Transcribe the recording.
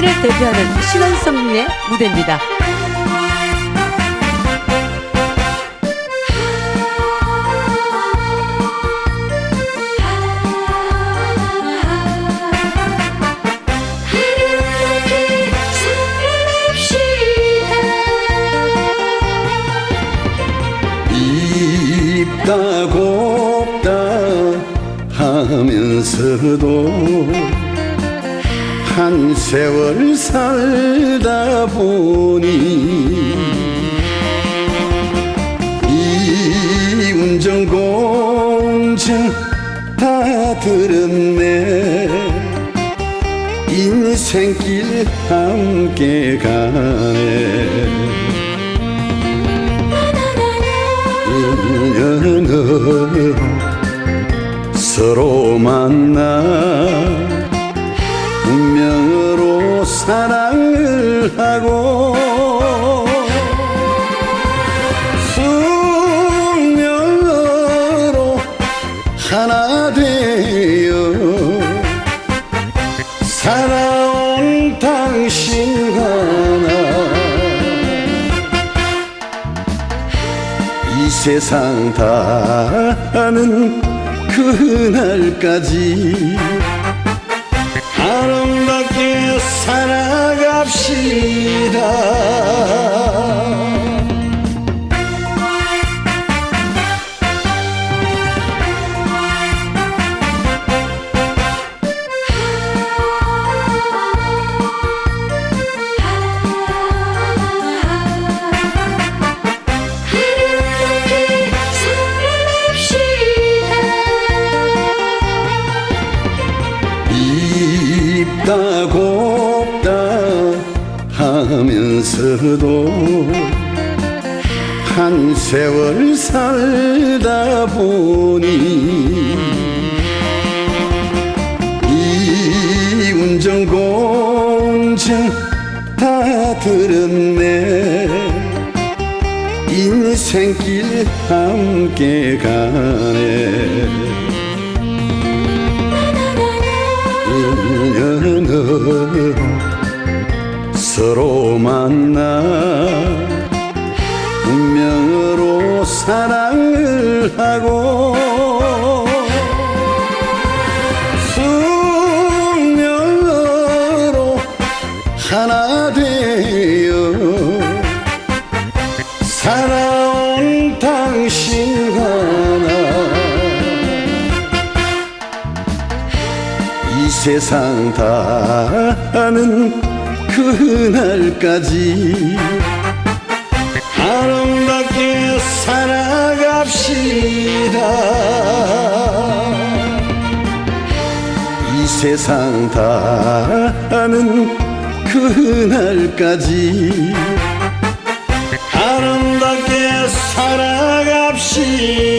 당신을 대표하는 신원성님의 무대입니다. 하면서도 한 세월 살다 보니 이 운전 공증 다 들었네. 인생길 함께 가네. 인연으로 서로 만나 세상 다는 그날까지 아름답게 살아갑시다 입다 곱다 하면서도 한 세월 살다 보니 이 운전 공증 다 들었네. 인생길 함께 가네 만나 운명으로 사랑을 하고 숙명으로 하나 되어 살아온 당신과 나. 이 세상 다는 그날까지 아름답게 살아갑시다. 이 세상 다는 그날까지 아름답게 살아갑시다